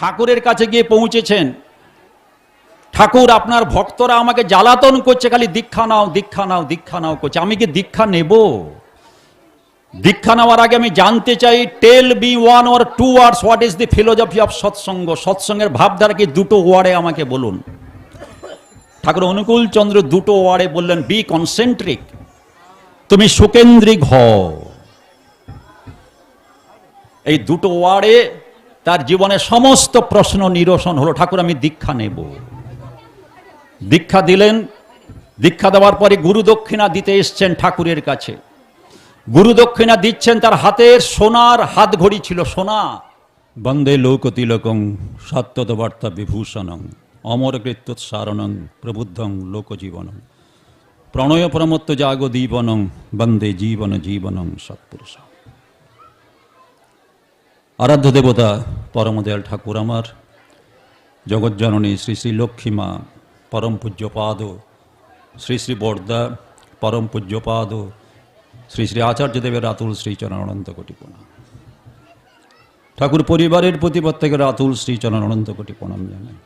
ঠাকুরের কাছে গিয়ে পৌঁছেছেন। ঠাকুর, আপনার ভক্তরা আমাকে জ্বালাতন করছে, খালি দীক্ষা নাও দীক্ষা নাও দীক্ষা নাও করছে। আমি কি দীক্ষা নেব? দীক্ষা নেওয়ার আগে আমি জানতে চাই tell be one or two words what is the philosophy of Satsang? সৎসঙ্গের ভাবধারা কি দুটো ওয়ার্ডে আমাকে বলুন। ঠাকুর অনুকূল চন্দ্র দুটো ওয়ার্ডে বললেন বি কনসেন্ট্রিক তুমি সুকেন্দ্রিক হও। এই দুটো ওয়ার্ডে তার জীবনের সমস্ত প্রশ্ন নিরসন হলো, ঠাকুর, আমি দীক্ষা নেব। দীক্ষা দিলেন, দীক্ষা দেওয়ার পরে গুরু দক্ষিণা দিতে এসছেন ঠাকুরের কাছে। গুরু দক্ষিণা দিচ্ছেন, তার হাতের সোনার হাত ঘড়ি ছিল, সোনা। বন্দে লোক তিলকং সত্যতবার্তা বিভূষণং অমর কৃত্যুৎসারণং প্রবুদ্ধং লোকজীবনং প্রণয় প্রমত্ত জাগ দীবনং, বন্দে জীবন জীবনং সৎপুরুষ আরাধ্য দেবতা পরমদয়াল ঠাকুর আমার জগজ্জননী শ্রী শ্রী লক্ষ্মীমা পরম পূজ্যপাদ, শ্রী শ্রী বর্দা পরম পূজ্যপাদ, শ্রী শ্রী আচার্যদেবের আতুল শ্রীচরণ অনন্ত কোটি প্রণাম ঠাকুর পরিবারের প্রতি প্রত্যেকের আতুল শ্রীচরণ অনন্ত কোটি প্রণাম জানাই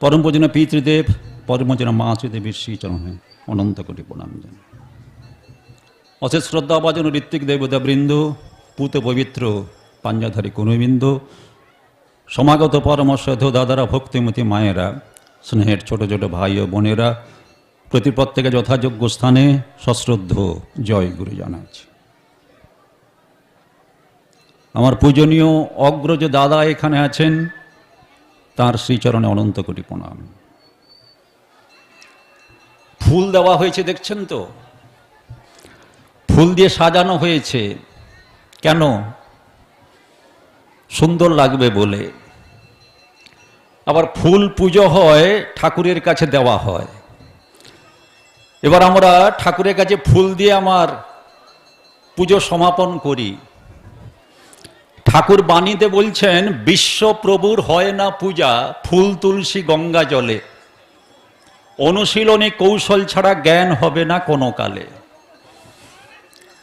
পরম পূজনা পিতৃদেব পরমজনা মাতৃদেবীর শ্রীচরণে অনন্ত কোটি প্রণাম জানাই অশেষ শ্রদ্ধাভাজন ঋত্বিক দেবতা বৃন্দ পুত পবিত্র পাঞ্জাধারী কুনুবৃন্দ সমাগত পরমশ্রদ্ধ দাদারা, ভক্তিমতী মায়েরা, স্নেহের ছোট ছোট ভাই ও বোনেরা প্রতি প্রত্যেকে যথাযোগ্য স্থানে সশ্রদ্ধ। জয় গুরু জানাচ্ছি আমার পূজনীয় অগ্রজ দাদা এখানে আছেন, তার শ্রীচরণে অনন্ত কোটি প্রণাম। ফুল দেওয়া হয়েছে, দেখছেন তো? ফুল দিয়ে সাজানো হয়েছে। কেন? সুন্দর লাগবে বলে। আবার ফুল পুজো হয়, ঠাকুরের কাছে দেওয়া হয়। এবার আমরা ঠাকুরের কাছে ফুল দিয়ে আমার পুজো সমাপন করি। ঠাকুর বাণীতে বলছেন, বিশ্বপ্রভুর হয় না পূজা, ফুল তুলসী গঙ্গা জলে। অনুশীলনে কৌশল ছাড়া জ্ঞান হবে না কোনো কালে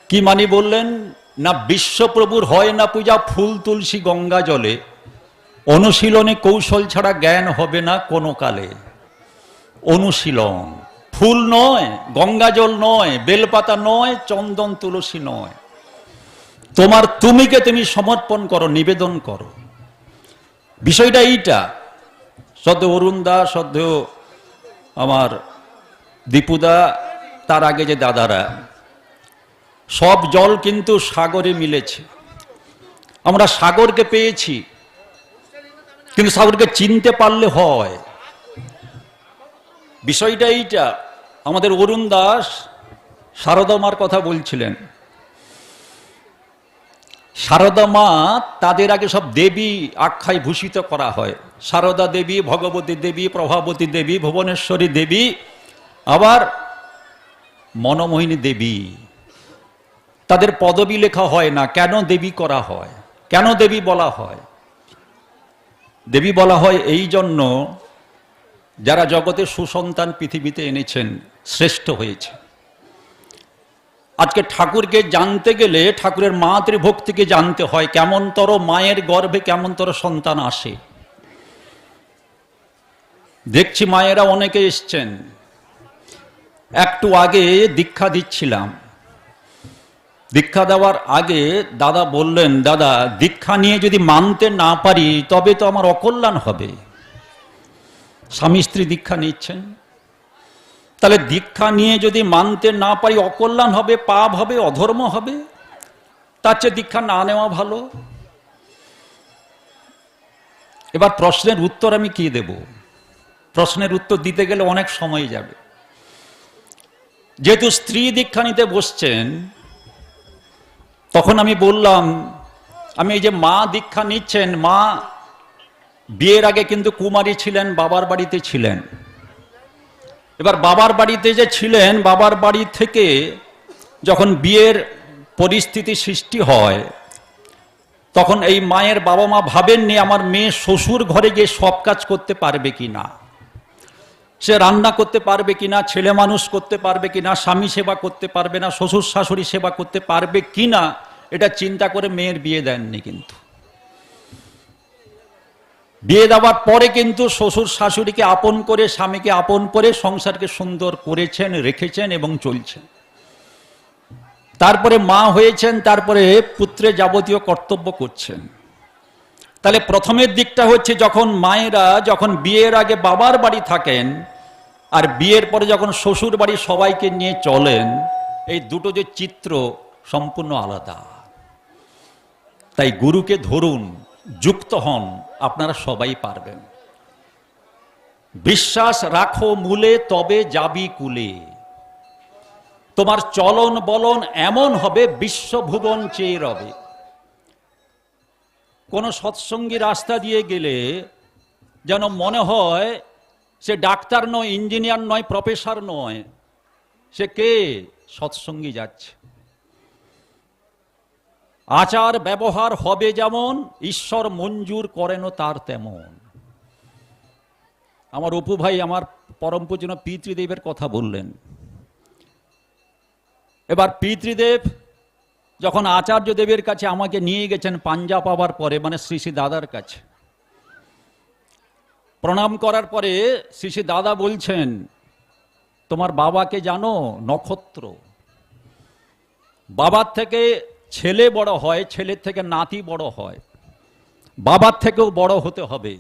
কি মানি বললেন? না বিশ্বপ্রভুর হয় না পূজা ফুল তুলসী গঙ্গা জলে। অনুশীলনে কৌশল ছাড়া জ্ঞান হবে না কোনো কালে। অনুশীলন। ফুল নয়, গঙ্গা জল নয়, বেলপাতা নয়, চন্দন তুলসী নয়। তোমার তুমিকে তুমি সমর্পণ করো, নিবেদন করো। বিষয়টা এইটা। সদ্য অরুণ দা, সদ্য আমার দীপুদা তার আগে যে দাদারা সব জল কিন্তু সাগরে মিলেছে। আমরা সাগরকে পেয়েছি, কিন্তু সাগরকে চিনতে পারলে হয়। বিষয়টা এইটা, আমাদের অরুণ দাস সারদা মার কথা বলছিলেন। সারদা মা তাদের আগে সব দেবী আখ্যায় ভূষিত করা হয়। সারদা দেবী, ভগবতী দেবী, প্রভাবতী দেবী, ভুবনেশ্বরী দেবী, আবার মনমোহিনী দেবী। তাদের পদবি লেখা হয় না, কেন দেবী করা হয়? কেন দেবী বলা হয়? দেবী বলা হয় এই জন্য যারা জগতে সুসন্তান পৃথিবীতে এনেছেন, শ্রেষ্ঠ হয়েছে আজকে ঠাকুরকে জানতে গেলে ঠাকুরের মাতৃভক্তিকে জানতে হয়, কেমনতর মায়ের গর্ভে কেমনতর সন্তান আসে। দেখছি মায়েরা অনেকে এসছেন। একটু আগে দীক্ষা দিচ্ছিলাম। দীক্ষা দেওয়ার আগে দাদা বললেন, দাদা, দীক্ষা নিয়ে যদি মানতে না পারি, তবে তো আমার অকল্যাণ হবে। স্বামী স্ত্রী দীক্ষা নিচ্ছেন। তাহলে দীক্ষা নিয়ে যদি মানতে না পারি, অকল্যাণ হবে, পাপ হবে, অধর্ম হবে? তার চেয়ে দীক্ষা না নেওয়া ভালো? এবার প্রশ্নের উত্তর আমি কি দেব? প্রশ্নের উত্তর দিতে গেলে অনেক সময় যাবে। যেহেতু স্ত্রী দীক্ষা নিতে বসছেন তখন আমি বললাম, আমি এই যে মা দীক্ষা নিচ্ছেন, মা বিয়ের আগে কিন্তু কুমারী ছিলেন, বাবার বাড়িতে ছিলেন। এবার বাবার বাড়িতে যে ছিলেন, বাবার বাড়ি থেকে যখন বিয়ের পরিস্থিতি সৃষ্টি হয়, তখন এই মায়ের বাবা মা ভাবেননি, আমার মেয়ে শ্বশুর ঘরে গিয়ে সব কাজ করতে পারবে কি না সে রান্না করতে পারবে কিনা, ছেলে মানুষ করতে পারবে কিনা, স্বামী সেবা করতে পারবে না, শ্বশুর শাশুড়ি সেবা করতে পারবে কিনা, এটা চিন্তা করে মেয়ের বিয়ে দেননি কিন্তু। বিয়ে দেওয়ার পরে কিন্তু শ্বশুর শাশুড়িকে আপন করে, স্বামীকে আপন করে সংসারকে সুন্দর করেছেন, রেখেছেন এবং চলছেন। তারপরে মা হয়েছেন, তারপরে পুত্রের যাবতীয় কর্তব্য করছেন। তাহলে প্রথমের দিকটা হচ্ছে যখন মায়েরা যখন বিয়ের আগে বাবার বাড়ি থাকেন, আর বিয়ের পরে যখন শ্বশুর বাড়ি সবাইকে নিয়ে চলেন, এই দুটো যে চিত্র সম্পূর্ণ আলাদা। তাই গুরুকে ধরুন, যুক্ত হন, আপনারা সবাই পারবেন। বিশ্বাস রাখো মূলে, তবে যাবি কুলে। তোমার চলন বলন এমন হবে, বিশ্বভুবন চেয়ে রবে। কোন সৎসঙ্গী রাস্তা দিয়ে গেলে যেন মনে হয় সে ডাক্তার নয়, ইঞ্জিনিয়ার নয়, প্রফেসর নয়, সে কে? সৎসঙ্গী যাচ্ছে। আচার ব্যবহার হবে যেমন, ঈশ্বর মঞ্জুর করেন তার তেমন। আমার অপু ভাই আমার পরম পূজনীয় পিতৃদেবের কথা বললেন। এবার পিতৃদেব যখন আচার্য দেবের কাছে আমাকে নিয়ে গেছেন পাঞ্জা পাওয়ার পরে মানে শ্রী শ্রী দাদার কাছে, প্রণাম করার পরে শ্রী শ্রী দাদা বলছেন, তোমার বাবাকে জানো, নক্ষত্র। বাবার থেকে ছেলে বড় হয়, ছেলের থেকে নাতি বড় হয়। বাবার থেকেও বড় হতে হবে।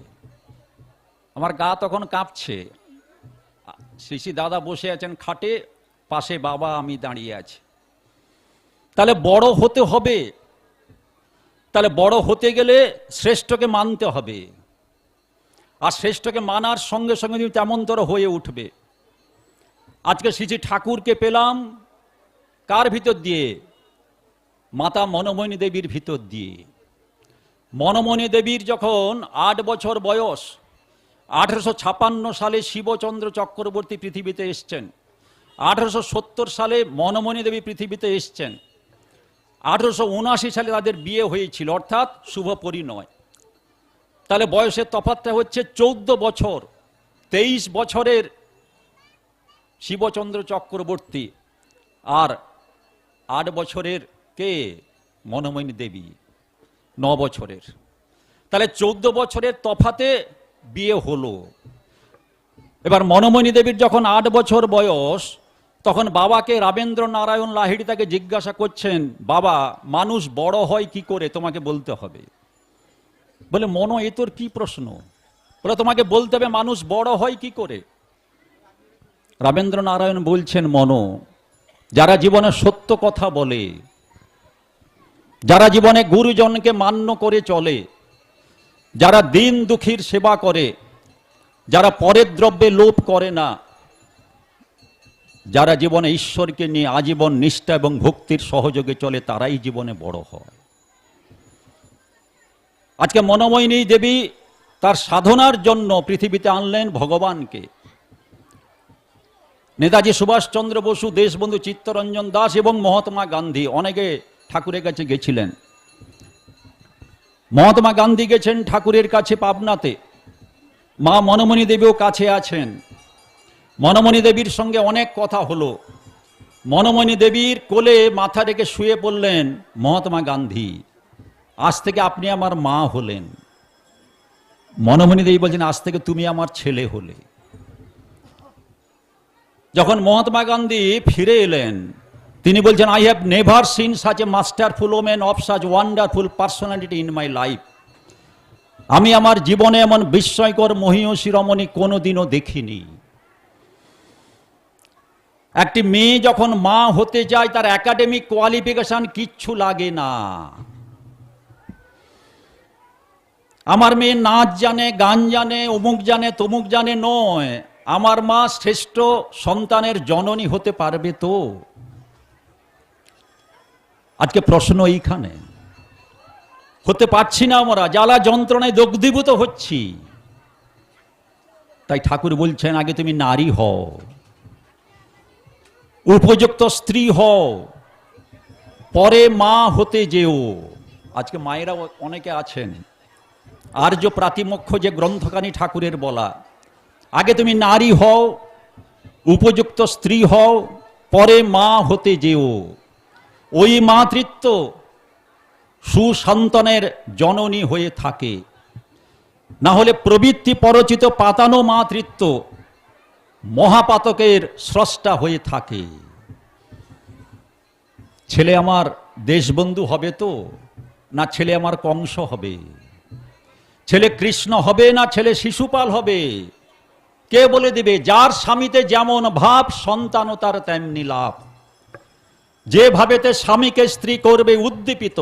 আমার গা তখন কাঁপছে। শ্রী দাদা বসে আছেন খাটে, পাশে বাবা আমি দাঁড়িয়ে আছি। তাহলে বড় হতে হবে। তাহলে বড় হতে গেলে শ্রেষ্ঠকে মানতে হবে। আর শ্রেষ্ঠকে মানার সঙ্গে সঙ্গে তুমি তেমনতর হয়ে উঠবে। আজকে শ্রী শ্রী ঠাকুরকে পেলাম কার ভিতর দিয়ে? মাতা মনমণি দেবীর ভিতর দিয়ে। মনমণি দেবীর যখন আট বছর বয়স, আঠেরোশো ছাপান্ন সালে শিবচন্দ্র চক্রবর্তী পৃথিবীতে এসছেন। আঠেরোশো সত্তর সালে মনমণি দেবী পৃথিবীতে এসছেন। আঠেরোশো উনআশি সালে তাদের বিয়ে হয়েছিল, অর্থাৎ শুভ পরিণয় তাহলে বয়সের তফাতটা হচ্ছে চৌদ্দ বছর, তেইশ বছরের শিবচন্দ্র চক্রবর্তী আর আট বছরের কে? মনময়ী দেবী, ন বছরের। তাহলে চৌদ্দ বছরের তফাতে বিয়ে হলো। এবার মনমণি দেবীর যখন আট বছর বয়স তখন বাবাকে রাবেন্দ্র নারায়ণ লাহিড়ি তাকে জিজ্ঞাসা করছেন, বাবা, মানুষ বড় হয় কি করে? তোমাকে বলতে হবে। বলে, মনো, এ তোর কি প্রশ্ন? বলে, তোমাকে বলতে হবে মানুষ বড় হয় কি করে? রাবেন্দ্র নারায়ণ বলছেন, মনো, যারা জীবনে সত্য কথা বলে, যারা জীবনে গুরুজনকে মান্য করে চলে, যারা দিন দুঃখীর সেবা করে, যারা পরের দ্রব্যে লোভ করে না যারা জীবনে ঈশ্বরকে নিয়ে আজীবন নিষ্ঠা এবং ভক্তির সহযোগে চলে, তারাই জীবনে বড় হয়। আজকে মনোময়িনী দেবী তার সাধনার জন্য পৃথিবীতে আনলেন ভগবানকে। নেতাজি সুভাষচন্দ্র বসু, দেশবন্ধু চিত্তরঞ্জন দাস এবং মহাত্মা গান্ধী অনেকে ঠাকুরের কাছে গেছিলেন। মহাত্মা গান্ধী গেছেন ঠাকুরের কাছে পাবনাতে। মা মনমণি দেবীও কাছে আছেন। মনমণি দেবীর সঙ্গে অনেক কথা হলো। মনমণি দেবীর কোলে মাথা রেখে শুয়ে পড়লেন মহাত্মা গান্ধী। আজ থেকে আপনি আমার মা হলেন। মনমণি দেবী বলছেন, আজ থেকে তুমি আমার ছেলে হলে। যখন মহাত্মা গান্ধী ফিরে এলেন, তিনি বলছেন I have never seen such a masterful women of such wonderful personality in my life আমি আমার জীবনে এমন বিস্ময়কর মহিষী রমণী কোনোদিনও দেখিনি। একটি মেয়ে যখন মা হতে যায়, তার একাডেমিক কোয়ালিফিকেশন কিচ্ছু লাগে না। আমার মেয়ে নাচ জানে, গান জানে, অমুক জানে, তমুক জানে নয়। আমার মা শ্রেষ্ঠ সন্তানের জননী হতে পারবে তো? আজকে প্রশ্ন এইখানে। হতে পারছি না আমরা, জ্বালা যন্ত্রণায় দগ্ধীভূত হচ্ছি। তাই ঠাকুর বলছেন, আগে তুমি নারী হও। উপযুক্ত স্ত্রী হও, পরে মা হতে যেও। আজকে মায়েরা অনেকে আছেন। আর্য প্রাতিমক্ষ যে গ্রন্থকানী ঠাকুরের বলা, আগে তুমি নারী হও, উপযুক্ত স্ত্রী হও, পরে মা হতে যেও। ওই মাতৃত্ব সুসন্তানের জননী হয়ে থাকে। না হলে প্রবৃত্তি পরচিত পাতানো মাতৃত্ব মহাপাতকের স্রষ্টা হয়ে থাকে। ছেলে আমার দেশবন্ধু হবে তো, না ছেলে আমার কংস হবে? ছেলে কৃষ্ণ হবে, না ছেলে শিশুপাল হবে? কে বলে দিবে, যার স্বামীতে যেমন ভাব, সন্তানও তার তেমনি লাভ। যে ভাবেতে স্বামীকে স্ত্রী করবে উদ্দীপিত,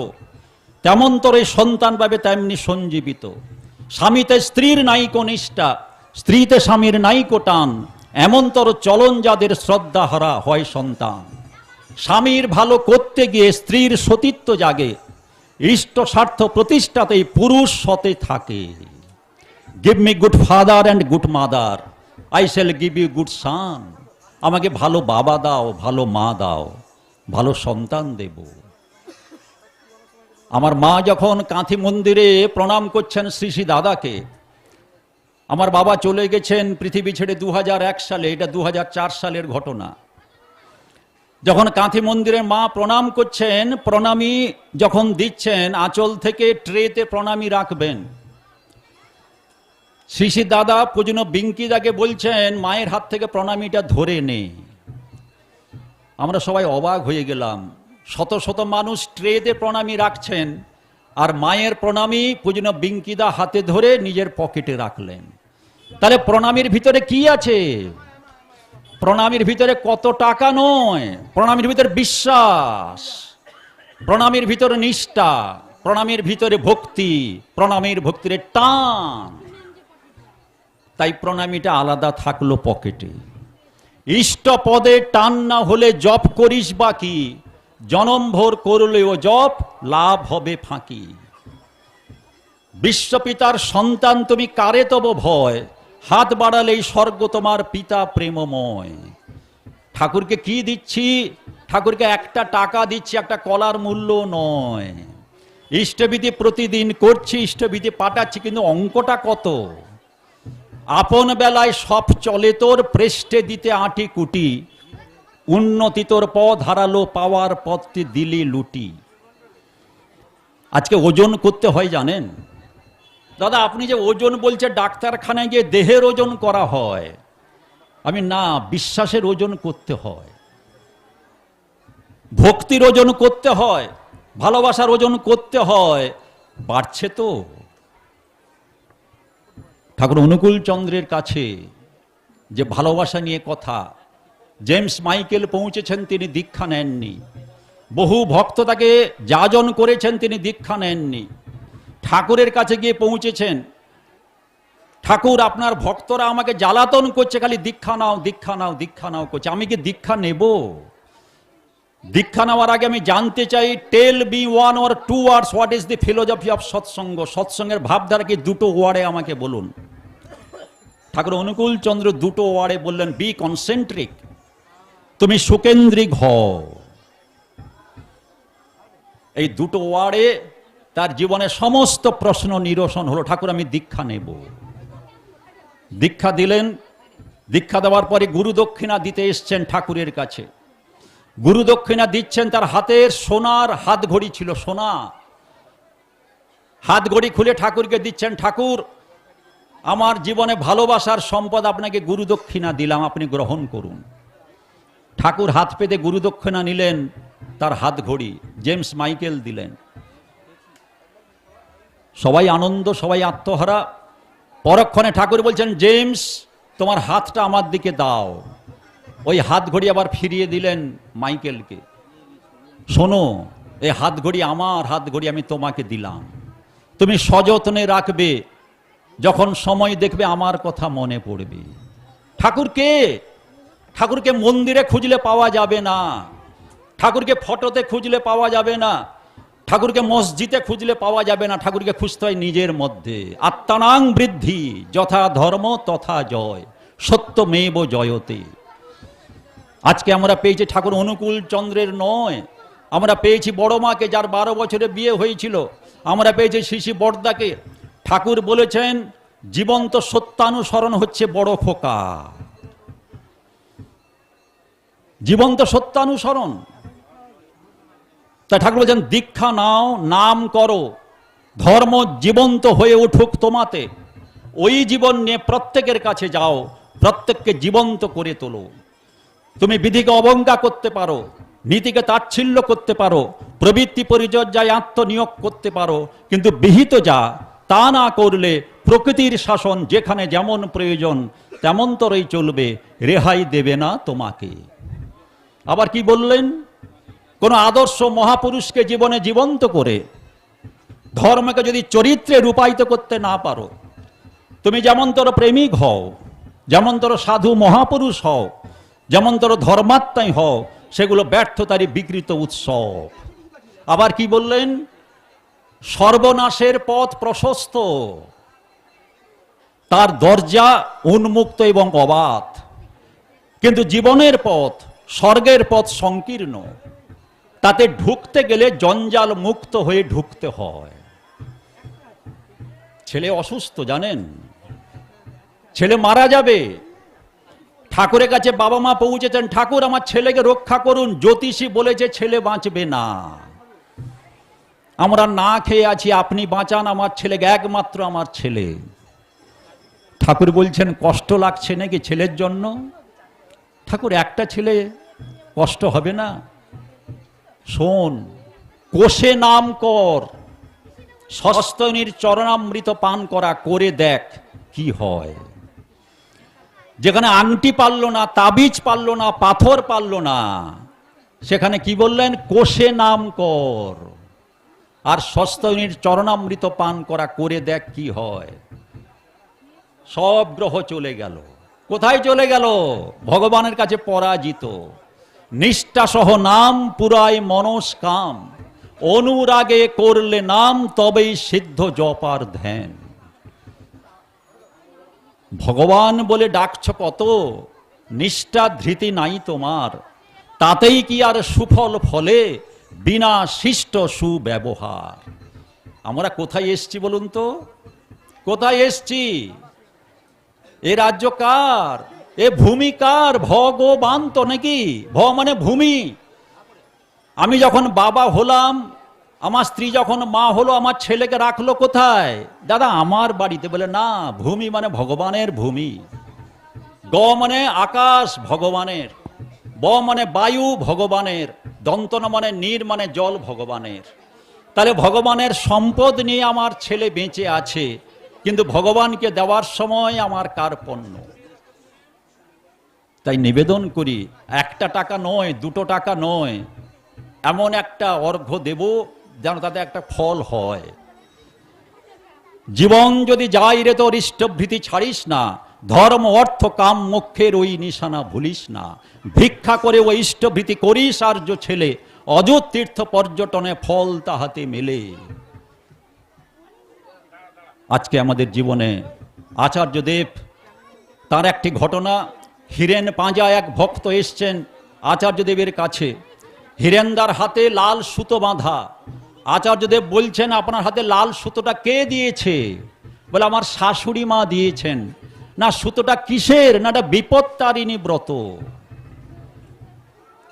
তেমন তোরে সন্তান পাবে তেমনি সঞ্জীবিত। স্বামীতে স্ত্রীর নাইকো নিষ্ঠা স্ত্রীতে স্বামীর নাইকো টান এমন তোর চলন যাদের শ্রদ্ধা হারা হয় সন্তান। স্বামীর ভালো করতে গিয়ে স্ত্রীর সতীত্ব জাগে, ইষ্ট স্বার্থ প্রতিষ্ঠাতেই পুরুষ সতে থাকে। Give me good father and good mother I shall give you good son আমাকে ভালো বাবা দাও, ভালো মা দাও, ভালো সন্তান দেব। আমার মা যখন কাঁথি মন্দিরে প্রণাম করছেন শ্রী শ্রী দাদাকে আমার বাবা চলে গেছেন পৃথিবী ছেড়ে দু হাজার এক সালে, এটা দু হাজার চার সালের ঘটনা। যখন কাঁথি মন্দিরে মা প্রণাম করছেন, প্রণামী যখন দিচ্ছেন, আঁচল থেকে ট্রেতে প্রণামী রাখবেন। শ্রী দাদা পুজনো বিঙ্কিদাকে বলছেন, মায়ের হাত থেকে প্রণামীটা ধরে নে। আমরা সবাই অবাক হয়ে গেলাম। শত শত মানুষ ট্রেতে প্রণামী রাখছেন, আর মায়ের প্রণামী পুজনো বিঙ্কিদা হাতে ধরে নিজের পকেটে রাখলেন। তাহলে প্রণামীর ভিতরে কি আছে? প্রণামীর ভিতরে কত টাকা নয়? প্রণামীর ভিতরে বিশ্বাস, প্রণামীর ভিতরে নিষ্ঠা, প্রণামীর ভিতরে ভক্তি, প্রণামীর ভক্তির টান। তাই প্রণামীটা আলাদা থাকল পকেটে। ইষ্ট পদে টান না হলে জপ করিস বাকি জনমভর করলেও জপ, লাভ হবে ফাঁকি। বিশ্বপিতার সন্তান তুমি কারে তব ভয়? হাত বাড়ালেই স্বর্গ তোমার পিতা প্রেমময়। ঠাকুরকে কি দিচ্ছি? ঠাকুরকে একটা টাকা দিচ্ছি, একটা কলার মূল্য নয়। ইষ্টবিধি প্রতিদিন করছি, ইষ্টবিধি পাঠাচ্ছি, কিন্তু অঙ্কটা কত? আপন বেলায় সব চলে তোর প্রেষ্টে দিতে আটি কুটি। উন্নতি তোর পথ হারালো, পাওয়ার পথটি দিলি লুটি। আজকে ওজন করতে হয় জানেন? দাদা, আপনি যে ওজন বলছে, ডাক্তারখানায় গিয়ে দেহের ওজন করা হয়। আমি, না, বিশ্বাসের ওজন করতে হয়। ভক্তির ওজন করতে হয়, ভালোবাসার ওজন করতে হয়। বাড়ছে তো। ঠাকুর অনুকূল চন্দ্রের কাছে যে ভালোবাসা নিয়ে কথা, জেমস মাইকেল পৌঁছেছেন, তিনি দীক্ষা নেননি। বহু ভক্ত তাকে যাজন করেছেন, তিনি দীক্ষা নেননি। ঠাকুরের কাছে গিয়ে পৌঁছেছেন। ঠাকুর, আপনার ভক্তরা আমাকে জ্বালাতন করছে, খালি দীক্ষা নাও দীক্ষা নাও দীক্ষা নাও করছে। আমি কি দীক্ষা নেব? দীক্ষা নেওয়ার আগে আমি জানতে চাই tell be one or two words what is the philosophy of Satsang সৎসঙ্গের ভাবধারা কি দুটো ওয়ার্ডে আমাকে বলুন? ঠাকুর অনুকূল চন্দ্র দুটো ওয়ার্ডে বললেন বি কনসেন্ট্রিক তুমি সুকেন্দ্রিক হও। এই দুটো ওয়ার্ডে তার জীবনে সমস্ত প্রশ্ন নিরসন হলো, ঠাকুর, আমি দীক্ষা নেব। দীক্ষা দিলেন, দীক্ষা দেওয়ার পরে গুরু দক্ষিণা দিতে এসছেন ঠাকুরের কাছে। গুরু দক্ষিণা দিচ্ছেন, তার হাতের সোনার হাত ঘড়ি ছিল, সোনা। হাত ঘড়ি খুলে ঠাকুরকে দিচ্ছেন, ঠাকুর, আমার জীবনে ভালোবাসার সম্পদ আপনাকে গুরু দক্ষিণা দিলাম, আপনি গ্রহণ করুন। ঠাকুর হাত পেতে গুরু দক্ষিণা নিলেন, তার হাত ঘড়ি জেমস মাইকেল দিলেন। সবাই আনন্দ, সবাই আত্মহারা। পরক্ষণে ঠাকুর বলছেন, জেমস, তোমার হাতটা আমার দিকে দাও। ওই হাত ঘড়ি আবার ফিরিয়ে দিলেন মাইকেলকে। শোনো, এই হাত ঘড়ি আমার, হাত ঘড়ি আমি তোমাকে দিলাম। তুমি সযত্নে রাখবে, যখন সময় দেখবে আমার কথা মনে পড়বে। ঠাকুরকে ঠাকুরকে মন্দিরে খুঁজলে পাওয়া যাবে না। ঠাকুরকে ফটোতে খুঁজলে পাওয়া যাবে না। ঠাকুরকে মসজিদে খুঁজলে পাওয়া যাবে না, ঠাকুরকে খুঁজতে হয় নিজের মধ্যে। আত্মানাং বৃদ্ধি, যথা ধর্ম তথা জয় সত্য মেব জয়তে। আজকে আমরা পেয়েছি ঠাকুর অনুকূল চন্দ্রের নয়। আমরা পেয়েছি বড় মাকে যার বারো বছরে বিয়ে হয়েছিল। আমরা পেয়েছি শিশি বর্দাকে। ঠাকুর বলেছেন, জীবন্ত সত্যানুসরণ হচ্ছে বড় খোকা জীবন্ত সত্যানুসরণ। তাই ঠাকুর বলছেন, দীক্ষা নাও, নাম করো। ধর্ম জীবন্ত হয়ে উঠুক তোমাতে। ওই জীবন নিয়ে প্রত্যেকের কাছে যাও, প্রত্যেককে জীবন্ত করে তোলো। তুমি বিধিকে অবজ্ঞা করতে পারো, নীতিকে তাচ্ছিল্য করতে পারো, প্রবৃত্তি পরিচর্যায় আত্মনিয়োগ করতে পারো, কিন্তু বিহিত যা, তা না করলে প্রকৃতির শাসন যেখানে যেমন প্রয়োজন, তেমন তরই চলবে, রেহাই দেবে না তোমাকে। আবার কি বললেন? কোন আদর্শ মহাপুরুষকে জীবনে জীবন্ত করে ধর্মকে যদি চরিত্রে রূপায়িত করতে না পারো, তুমি যেমন তোর প্রেমিক হও, যেমন তোর সাধু মহাপুরুষ হও, যেমন তোর ধর্মাত্মাই হও, সেগুলো ব্যর্থতারই বিকৃত উৎসব। আবার কি বললেন? সর্বনাশের পথ প্রশস্ত, তার দরজা উন্মুক্ত এবং অবাধ। কিন্তু জীবনের পথ, স্বর্গের পথ সংকীর্ণ। তাতে ঢুকতে গেলে জঞ্জাল মুক্ত হয়ে ঢুকতে হয়। ছেলে অসুস্থ, জানেন? ছেলে মারা যাবে। ঠাকুরের কাছে বাবা মা পৌঁছেছেন, ঠাকুর, আমার ছেলেকে রক্ষা করুন। জ্যোতিষী বলেছে, ছেলে বাঁচবে না। আমরা না খেয়ে আছি, আপনি বাঁচান, আমার ছেলেকে একমাত্র আমার ছেলে। ঠাকুর বলছেন, কষ্ট লাগছে নাকি ছেলের জন্য? ঠাকুর, একটা ছেলে কষ্ট হবে না। শোন, কোষে নাম কর, সস্তনীর চরণামৃত পান করা করে দেখ কি হয়। যেখানে আংটি পারল না, তাবিজ পারল না, পাথর পারল না, সেখানে কি বললেন? কোষে নাম কর, আর সস্তনীর চরণামৃত পান করা করে দেখ কি হয়। সব গ্রহ চলে গেল। কোথায় চলে গেল? ভগবানের কাছে পরাজিত। নিষ্ঠাসহ নাম পুরায় মনস কাম অনুরাগে করলে নাম, তবেই সিদ্ধ জপার ধ্যান। ভগবান বলে ডাকছ কত নিষ্ঠা ধৃতি নাই তোমার। তাতেই কি আর সুফল ফলে, বিনা শিষ্ট সুব্যবহার। আমরা কোথায় এসছি বলুন তো? কোথায় এসছি? এ রাজ্য কার? এ ভূমি কার ভগবান তো নাকি? ভ মানে ভূমি। আমি যখন বাবা হলাম, আমার স্ত্রী যখন মা হলো, আমার ছেলেকে রাখল কোথায়? দাদা, আমার বাড়িতে বলে, না, ভূমি মানে ভগবানের ভূমি। গ মানে আকাশ ভগবানের। ব মানে বায়ু ভগবানের। দন্তন মানে নীর মানে জল ভগবানের। তাহলে ভগবানের সম্পদ নিয়ে আমার ছেলে বেঁচে আছে, কিন্তু ভগবানকে দেওয়ার সময় আমার কার্পণ্য তাই নিবেদন করি, একটা টাকা নয়, দুটো টাকা নয়, এমন একটা অর্ঘ্য দেব যেন তাতে একটা ফল হয়। জীবন যদি যাই রে তোর ইষ্টভৃতি ছাড়িস না, ধর্ম, অর্থ, কাম মুখের ওই নিশানা ভুলিস না। ভিক্ষা করে ওই ইষ্টভৃতি করিস, আর্য ছেলে অযোধ্য তীর্থ পর্যটনে ফল তাহাতে মেলে। আজকে আমাদের জীবনে আচার্যদেব তার একটি ঘটনা হিরেন পাঁজা এক ভক্ত এসছেন আচার্যদেবের কাছে। হিরেনদার হাতে লাল সুতো বাঁধা। আচার্যদেব বলছেন, আপনার হাতে লাল সুতোটা কে দিয়েছে? বলে, আমার শাশুড়ি মা দিয়েছেন। না, সুতোটা কিসের? না, এটা বিপত্তারিণী ব্রত।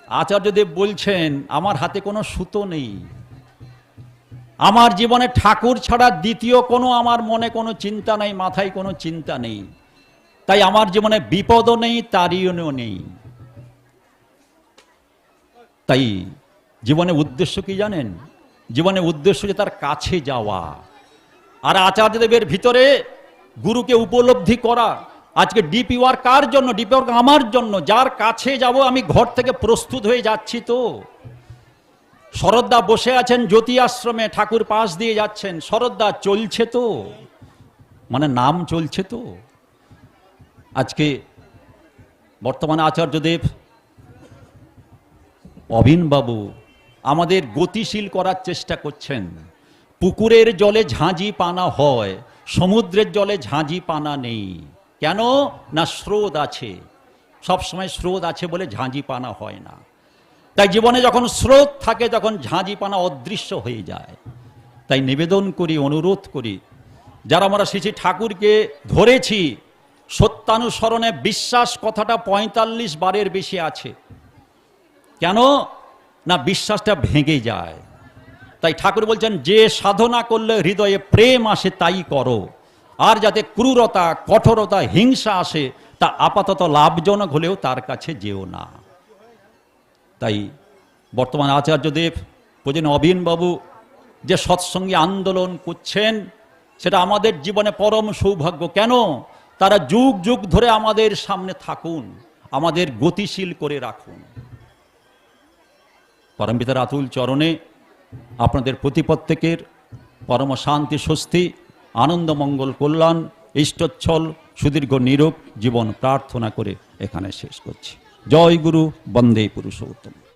আচার্যদেব বলছেন, আমার হাতে কোনো সুতো নেই। আমার জীবনে ঠাকুর ছাড়া দ্বিতীয় কোনো আমার মনে কোনো চিন্তা নেই, মাথায় কোনো চিন্তা নেই। তাই আমার জীবনে বিপদও নেই তারিও নেই। তাই জীবনে উদ্দেশ্য কি জানেন? জীবনে উদ্দেশ্য যে তার কাছে যাওয়া। আর আচার্যদেবের ভিতরে গুরুকে উপলব্ধি করা। আজকে ডিপি ওয়ার কার জন্য? ডিপি ওয়ার্ক আমার জন্য। যার কাছে যাব, আমি ঘর থেকে প্রস্তুত হয়ে যাচ্ছি তো। শরদ্দা বসে আছেন জ্যোতি আশ্রমে ঠাকুর পাশ দিয়ে যাচ্ছেন। শরদ্দা চলছে তো। মানে নাম চলছে তো। আজকে বর্তমানে আচার্যদেব অবিনবাবু আমাদের গতিশীল করার চেষ্টা করছেন। পুকুরের জলে ঝাঁঝি পানা হয়, সমুদ্রের জলে ঝাঁঝি পানা নেই। কেন? না স্রোত আছে। সবসময় স্রোত আছে বলে ঝাঁঝি পানা হয় না। তাই জীবনে যখন স্রোত থাকে তখন ঝাঁঝি পানা অদৃশ্য হয়ে যায়। তাই নিবেদন করি, অনুরোধ করি, যারা আমরা শ্রী ঠাকুরকে ধরেছি সত্যানুসরণে বিশ্বাস কথাটা পঁয়তাল্লিশ বারের বেশি আছে। কেন? না, বিশ্বাসটা ভেঙে যায়। তাই ঠাকুর বলছেন, যে সাধনা করলে হৃদয়ে প্রেম আসে, তাই করো। আর যাতে ক্রূরতা, কঠোরতা, হিংসা আসে, তা আপাতত লাভজনক হলেও তার কাছে যেও না। তাই বর্তমান আচার্যদেব পূজন অবিনবাবু যে সৎসঙ্গী আন্দোলন করছেন, সেটা আমাদের জীবনে পরম সৌভাগ্য। কেন? তারা যুগ যুগ ধরে আমাদের সামনে থাকুন, আমাদের গতিশীল করে রাখুন। পরমপিতার আতুল চরণে আপনাদের প্রতি প্রত্যেকের পরম শান্তি, স্বস্তি, আনন্দ, মঙ্গল, কল্যাণ, ইষ্টচ্ছল, সুদীর্ঘ নিরোগ জীবন প্রার্থনা করে এখানে শেষ করছি। জয় গুরু, বন্দে পুরুষোত্তম।